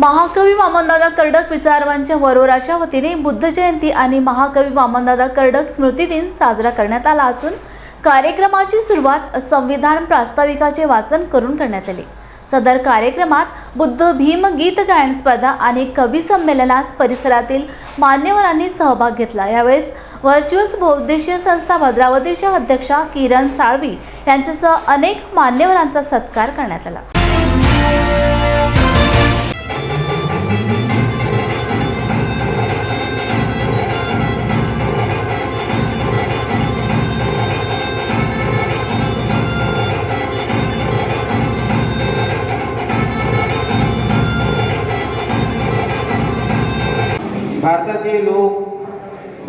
महाकवी वामनदादा कर्डक विचारवांच्या वरोराच्या वतीने बुद्ध जयंती आणि महाकवी वामनदादा कर्डक स्मृती दिन साजरा करण्यात आला असून कार्यक्रमाची सुरुवात संविधान प्रास्ताविकाचे वाचन करून करण्यात आले. सदर कार्यक्रमात बुद्ध भीम गीत गायन स्पर्धा आणि कवी संमेलनास परिसरातील मान्यवरांनी सहभाग घेतला. यावेळेस व्हर्च्युअल्स बहुद्देशीय संस्था भद्रावतीच्या अध्यक्षा किरण साळवी यांच्यासह अनेक मान्यवरांचा सत्कार करण्यात आला.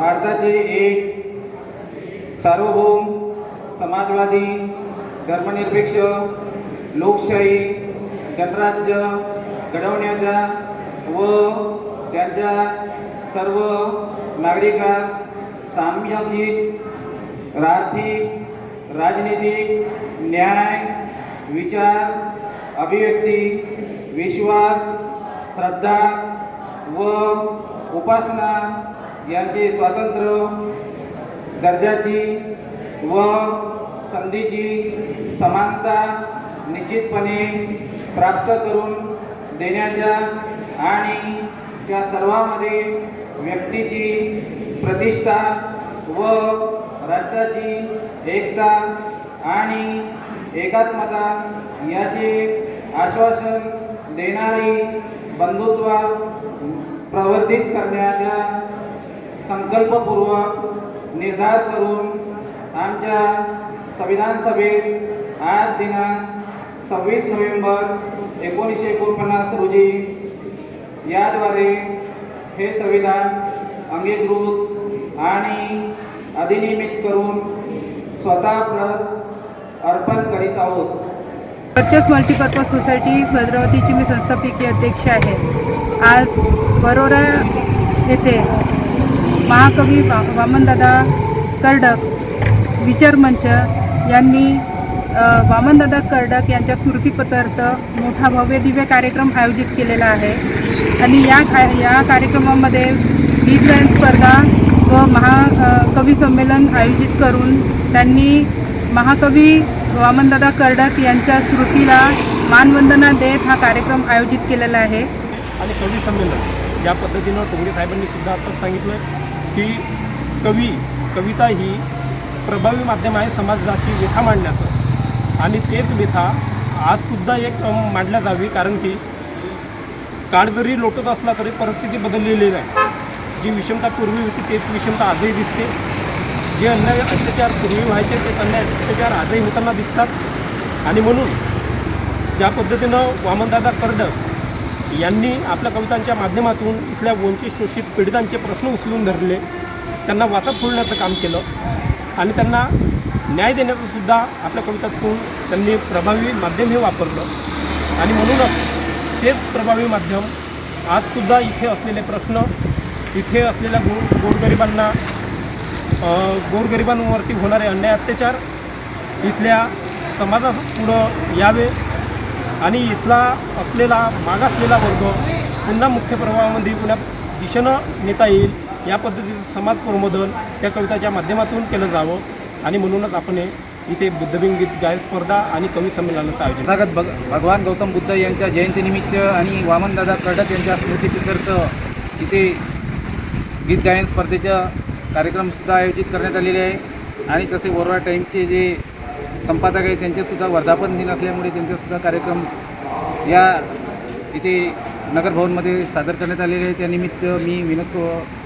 भारताचे एक सार्वभौम समाजवादी धर्मनिरपेक्ष लोकशाही गणराज्य घडवण्याच्या व त्यांच्या सर्व नागरिकास सामाजिक आर्थिक राजनीतिक न्याय विचार अभिव्यक्ती विश्वास श्रद्धा व उपासना यांचे स्वातंत्र्य दर्जाची व संधीची समानता निश्चितपणे प्राप्त करून देण्याच्या आणि त्या सर्वांमध्ये व्यक्तीची प्रतिष्ठा व राष्ट्राची एकता आणि एकात्मता याचे आश्वासन देणारी बंधुत्व प्रवर्धित करण्याच्या संकल्पपूर्वक निर्धार करून आमच्या संविधान सभेत आज दिनांक सव्वीस नोव्हेंबर एकोणीसशे एकोणपन्नास रोजी याद्वारे हे संविधान अंगीकृत आणि अधिनियमित करून स्वतः प्रत अर्पण करीत आहोत. वर्चस मल्टीपर्पज सोसायटी भद्रावतीची मी संस्थापकीय अध्यक्ष आहे. आज बरोरा येथे महाकवी वा वामनदादा कर्डक विचारमंच यांनी वामनदादा कर्डक यांच्या स्मृतीपदार्थ मोठा भव्य दिव्य कार्यक्रम आयोजित केलेला आहे. आणि या का या कार्यक्रमामध्ये गीतगायन स्पर्धा व महा संमेलन आयोजित करून त्यांनी महाकवी वामनदादा कर्डक यांच्या स्मृतीला मानवंदना देत हा कार्यक्रम आयोजित केलेला आहे. आणि कवी संमेलन या पद्धतीनं टोंगरे साहेबांनी सुद्धा आत्ताच सांगितलं. की कवी कविता ही प्रभावी माध्यम आहे समाजाची व्यथा मांडण्याचं. आणि तेच व्यथा आजसुद्धा एक मांडल्या जावी कारण की काळ जरी लोटत असला तरी परिस्थिती बदललेली नाही. जी विषमता पूर्वी होती तेच विषमता आजही दिसते. जे अन्याय अत्याचार पूर्वी व्हायचे ते अन्याय अत्याचार आजही होताना दिसतात. आणि म्हणून ज्या पद्धतीनं वामनदादा कर्डक यांनी आपल्या कवितांच्या माध्यमातून इथल्या वंचित शोषित पीडितांचे प्रश्न उचलून धरले. त्यांना वाचा फोडण्याचं काम केलं. आणि त्यांना न्याय देण्याचं सुद्धा आपल्या कवितातून त्यांनी प्रभावी माध्यम हे वापरलं. आणि म्हणूनच तेच प्रभावी माध्यम आजसुद्धा इथे असलेले प्रश्न इथे असलेल्या गो गोरगरिबांना गोरगरिबांवरती होणारे अन्याय अत्याचार इथल्या समाजापुढं यावे. आणि इथला असलेला मागासलेला वर्ग पुन्हा मुख्य प्रवाहामध्ये पुन्हा दिशेनं नेता येईल या पद्धतीचं समाज प्रबोधन त्या कविताच्या माध्यमातून केलं जावं. आणि म्हणूनच आपण हे इथे बुद्धबिंग गीत गायन स्पर्धा आणि कवी संमेलनाचं आयोजन तथागत भग भगवान गौतम बुद्ध यांच्या जयंतीनिमित्त आणि वामनदादा कर्डक यांच्या स्मृतीप्रित्यर्थ इथे गीत गायन स्पर्धेचा कार्यक्रमसुद्धा आयोजित करण्यात आलेले आहे. आणि तसे वरवा टाईमचे जे संपादक आहे त्यांचेसुद्धा वर्धापन दिन असल्यामुळे त्यांचेसुद्धा कार्यक्रम या इथे नगरभवनमध्ये सादर करण्यात आलेले आहे त्यानिमित्त मी विनोद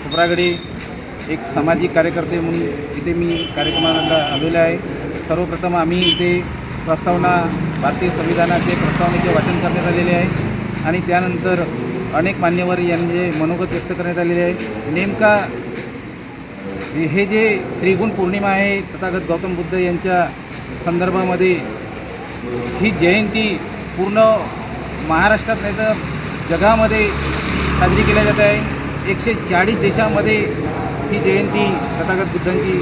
खोबरागडे एक सामाजिक कार्यकर्ते म्हणून इथे मी कार्यक्रमाला आलेलो आहे. सर्वप्रथम आम्ही इथे प्रस्तावना भारतीय संविधानाचे प्रस्तावनेचे वाचन करण्यात आलेले आहे आणि त्यानंतर अनेक मान्यवर यांचे मनोगत व्यक्त करण्यात आलेले आहे. नेमका हे जे त्रिगुण पौर्णिमा आहे तथागत गौतम बुद्ध यांच्या संदर्भामध्ये ही जयंती पूर्ण महाराष्ट्रात नाही तर जगामध्ये साजरी केल्या जात आहे. एकशे चाळीस देशामध्ये ही जयंती तथागत बुद्धांची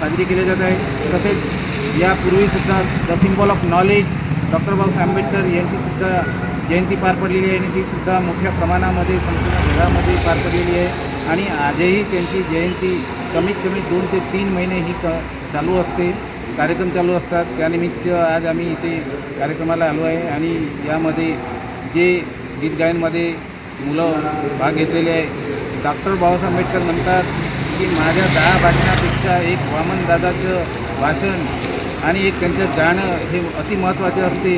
साजरी केली जात आहे. तसेच यापूर्वीसुद्धा the symbol of knowledge doctor Babasaheb Ambedkar यांचीसुद्धा जयंती पार पडलेली आहे आणि तीसुद्धा मोठ्या प्रमाणामध्ये संपूर्ण जगामध्ये पार पडलेली आहे. आणि आजही त्यांची जयंती कमीत कमी दोन ते तीन महिने ही क चालू असते. कार्यक्रम चालू असतात. त्यानिमित्त आज आम्ही इथे कार्यक्रमाला आलो आहे आणि यामध्ये जे गीत गायनमध्ये मुलं भाग घेतलेले आहे डॉक्टर बाबासाहेब आंबेडकर म्हणतात की माझ्या दहा भाषणापेक्षा एक वामनदादाचं भाषण आणि एक त्यांचं गाणं हे अति महत्त्वाचे असते.